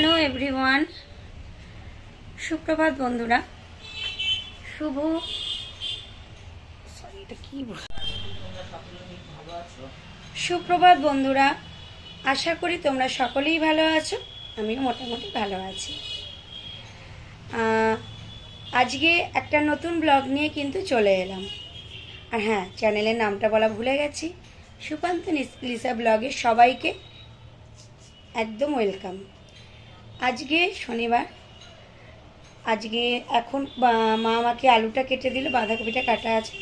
Hello everyone. সুপ্রভাত বন্ধুরা। শুভ সুপ্রভাত বন্ধুরা, আশা করি তোমরা সকলেই ভালো আছো। আমিও মোটামুটি ভালো আছি। আজকে একটা নতুন ব্লগ নিয়ে কিন্তু চলে এলাম। আর হ্যাঁ চ্যানেলের নামটা বলা ভুলে গেছি। সুকান্ত লিসা ব্লগে সবাইকে একদম ওয়েলকাম। আজকে শনিবার। আজকে এখন মা আমাকে আলুটা কেটে দিল, বাঁধাকপিটা কাটা আছে।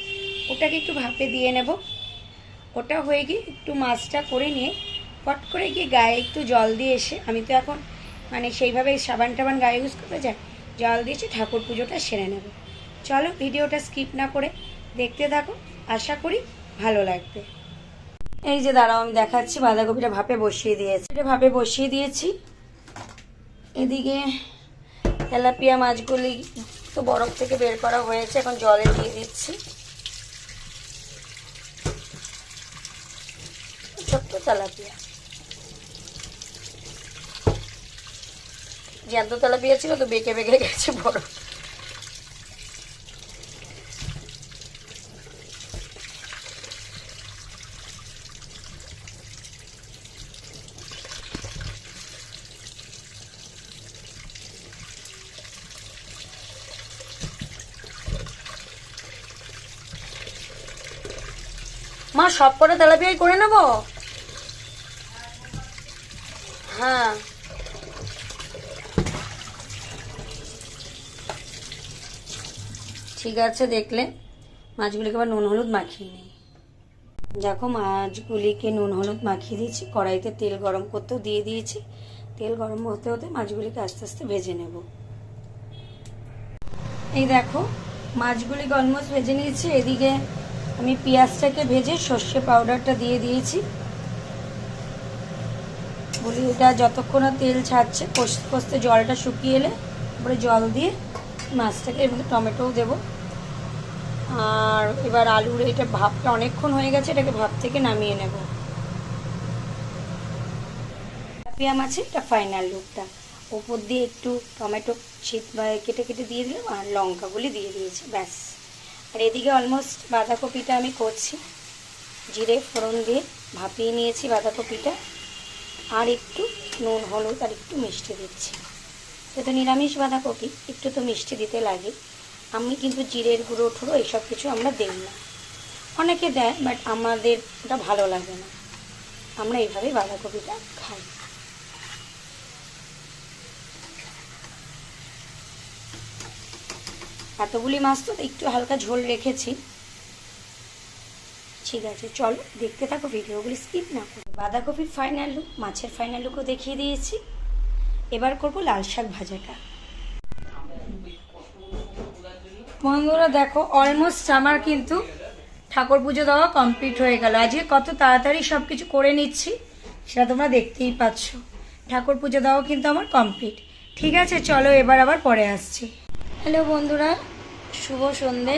ওটাকে একটু ভাপে দিয়ে নেব। ওটা হয়ে গিয়ে একটু মাছটা করে নিয়ে পট করে গিয়ে গায়ে একটু জল দিয়ে এসে, আমি তো এখন মানে সেইভাবে সাবান টাবান গায়ে ইউজ করতে যাই জল দিয়েছি ঠাকুর পুজোটা সেরে নেব। চলো ভিডিওটা স্কিপ না করে দেখতে থাকো, আশা করি ভালো লাগবে। এই যে দাঁড়াও, আমি দেখাচ্ছি, বাঁধাকপিটা ভাপে বসিয়ে দিয়েছি। এটা ভাপে বসিয়ে দিয়েছি। এদিকে তেলাপিয়া মাছগুলি তো বরফ থেকে বের করা হয়েছে, এখন জলে দিয়ে দিচ্ছি। ছোট্ট তেলাপিয়া। জ্যান্ত তেলাপিয়া ছিল তো বেঁকে বেঁকে গেছে বরফ। মা, সব করে তেলাপিয়াই করে নেব? হ্যাঁ। ঠিক আছে, দেখলে। মাছগুলিকে আবার নুন, হলুদ মাখিয়ে নিই। দেখো, মাছগুলিকে নুন, হলুদ মাখিয়ে দিয়েছি। কড়াইতে তেল গরম করতেও দিয়ে দিয়েছি। তেল গরম হতে হতে মাছগুলিকে আস্তে আস্তে ভেজে নেব। এই দেখো মাছগুলিকে অলমোস্ট ভেজে নিয়েছি। এদিকে আমি পেঁয়াজটাকে ভেজে সর্ষে পাউডারটা দিয়ে দিয়েছি। বলি, এটা যতক্ষণ তেল ছাড়ছে, কষতে কষতে জলটা শুকিয়ে এলে তারপরে জল দিয়ে মাছটাকে এর মধ্যে টমেটোও দেবো। আর এবার আলুর এটা ভাপটা অনেকক্ষণ হয়ে গেছে, এটাকে ভাপ থেকে নামিয়ে নেব। পেঁয়া মাছের এটা ফাইনাল লুকটা ওপর দিয়ে একটু টমেটো ছিট কেটে কেটে দিয়ে দিলাম, আর লঙ্কাগুলি দিয়ে দিয়েছি, ব্যাস। আর এদিকে অলমোস্ট বাঁধাকপিটা আমি করছি। জিরে, ফোড়ন দিয়ে ভাপিয়ে নিয়েছি বাঁধাকপিটা। আর একটু নুন, হলুদ আর একটু মিষ্টি দিচ্ছি। যেহেতু নিরামিষ বাঁধাকপি, একটু তো মিষ্টি দিতে লাগে। আমি কিন্তু জিরের গুঁড়ো, ঠুড়ো এইসব কিছু আমরা দেই না। অনেকে দেয় বাট আমাদের ওটা ভালো লাগে না। আমরা এইভাবেই বাঁধাকপিটা খাই। এতগুলি মাছ তো একটু হালকা ঝোল রেখেছি। ঠিক আছে, চলো দেখতে থাকো ভিডিওগুলি স্কিপ না করো। বাঁধাকপির ফাইনাল লুক মাছের ফাইনাল লুকও দেখিয়ে দিয়েছি। এবার করব লাল শাক ভাজাটা। বন্ধুরা দেখো অলমোস্ট আমার কিন্তু ঠাকুর পুজো দেওয়া কমপ্লিট হয়ে গেল। আজকে কত তাড়াতাড়ি সব কিছু করে নিচ্ছি, সেটা তোমরা দেখতেই পাচ্ছ। ঠাকুর পুজো দেওয়া কিন্তু আমার কমপ্লিট ঠিক আছে, চলো এবার আবার পরে আসছি। হ্যালো বন্ধুরা, শুভ সন্ধে।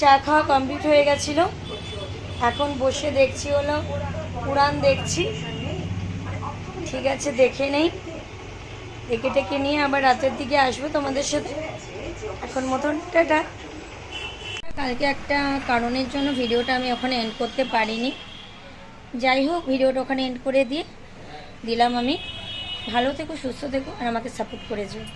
চা খাওয়া কমপ্লিট হয়ে গেছিল। এখন বসে দেখছি হলো পুরাণ দেখছি। ঠিক আছে, দেখে নেই। দেখে টেকে নিয়ে আবার রাতের দিকে আসব তোমাদের সাথে। এখন মতন, টাটা। কালকে একটা কারণের জন্য ভিডিওটা আমি ওখানে এন্ড করতে পারিনি। যাই হোক, ভিডিওটা ওখানে এন্ড করে দিয়ে দিলাম আমি। ভালো থেকো, সুস্থ থেকো, আর আমাকে সাপোর্ট করে যেও।